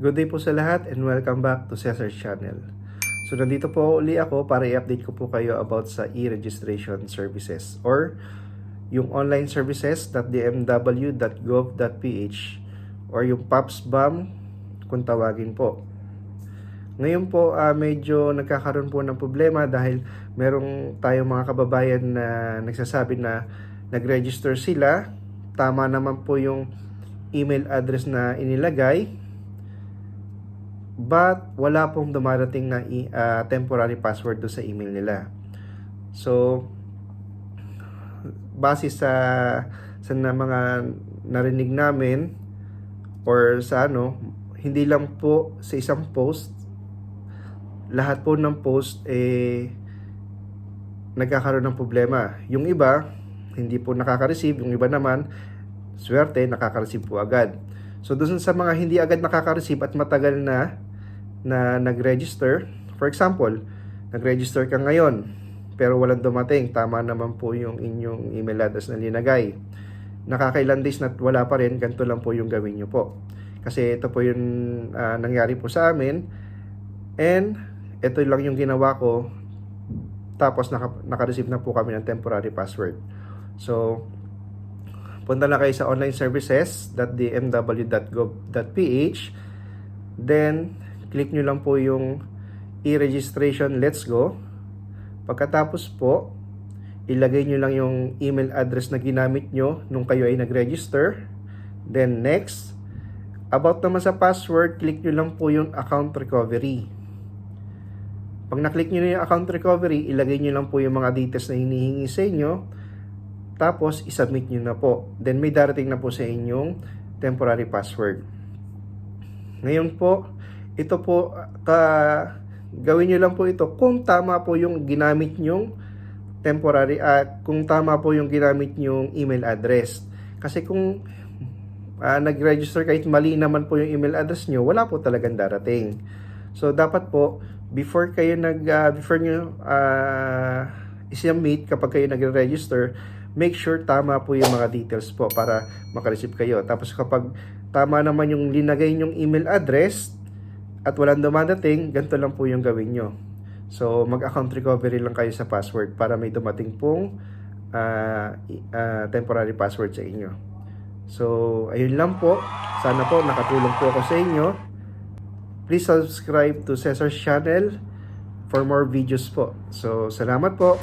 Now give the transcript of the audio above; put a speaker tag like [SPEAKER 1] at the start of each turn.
[SPEAKER 1] Good day po sa lahat and welcome back to Cesar's Channel. So nandito po uli ako para i-update ko po kayo about sa e-registration services or yung online services.dmw.gov.ph or yung PAPSBAM kung tawagin po. Ngayon po ah, medyo nagkakaroon po ng problema dahil merong tayong mga kababayan na nagsasabi na nag-register sila, tama naman po yung email address na inilagay, but wala pong dumarating na ah, temporary password do sa email nila. So, base sa sa na mga narinig namin or sa ano, hindi lang po sa isang post lahat po ng post eh nagkakaroon ng problema. Yung iba hindi po nakaka-receive, yung iba naman swerte nakaka-receive po agad. So doon sa mga hindi agad nakaka-receive at matagal na na nag-register, for example, nag-register ka ngayon pero walang dumating, tama naman po yung inyong email address na linagay. Nakakailan days na wala pa rin, ganito lang po yung gawin nyo po. Kasi ito po yung ah, nangyari po sa amin and ito lang yung ginawa ko tapos naka, naka-receive na po kami ng temporary password. So, punta na kayo sa online services.dmw.gov.ph then click nyo lang po yung e-registration let's go pagkatapos po ilagay nyo lang yung email address na ginamit nyo nung kayo ay nag-register then next about naman sa password click nyo lang po yung account recovery pag na-click nyo na yung account recovery ilagay nyo lang po yung mga details na hinihingi sa inyo tapos, isubmit nyo na po. Then, may darating na po sa inyong temporary password. Ngayon po, ito po, ka, gawin nyo lang po ito kung tama po yung ginamit nyong temporary, at kung tama po yung ginamit nyong email address. Kasi kung ah, nag-register kahit mali naman po yung email address nyo, wala po talagang darating. So, dapat po, before kayo nag, ah, before nyo uh, isubmit kapag kayo nag-register, make sure tama po yung mga details po para makareceive kayo. Tapos kapag tama naman yung linagay yung email address at walang dumadating, ganito lang po yung gawin nyo. So, mag-account recovery lang kayo sa password para may dumating pong i- ah, temporary password sa inyo. So, ayun lang po. Sana po nakatulong po ako sa inyo. Please subscribe to Cesar's channel for more videos po. So, salamat po.